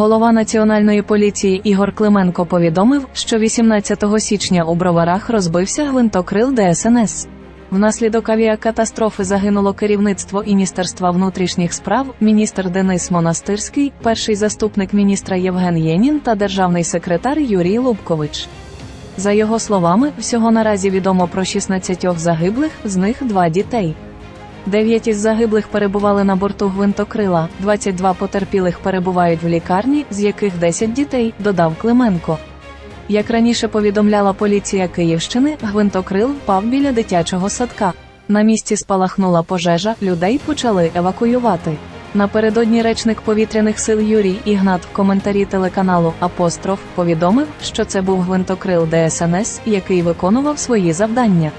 Голова національної поліції Ігор Клименко повідомив, що 18 січня у броварах розбився гвинтокрил ДСНС. Внаслідок авіакатастрофи загинуло керівництво Міністерства внутрішніх справ, міністр Денис Монастирський, перший заступник міністра Євген Єнін та державний секретар Юрій Лубкович. За його словами, всього наразі відомо про 16 загиблих, з них два дітей. Дев'ять із загиблих перебували на борту гвинтокрила, 22 потерпілих перебувають в лікарні, з яких 10 дітей, додав Клименко. Як раніше повідомляла поліція Київщини, гвинтокрил впав біля дитячого садка. На місці спалахнула пожежа, людей почали евакуювати. Напередодні речник повітряних сил Юрій Ігнат в коментарі телеканалу Апостроф повідомив, що це був гвинтокрил ДСНС, який виконував свої завдання.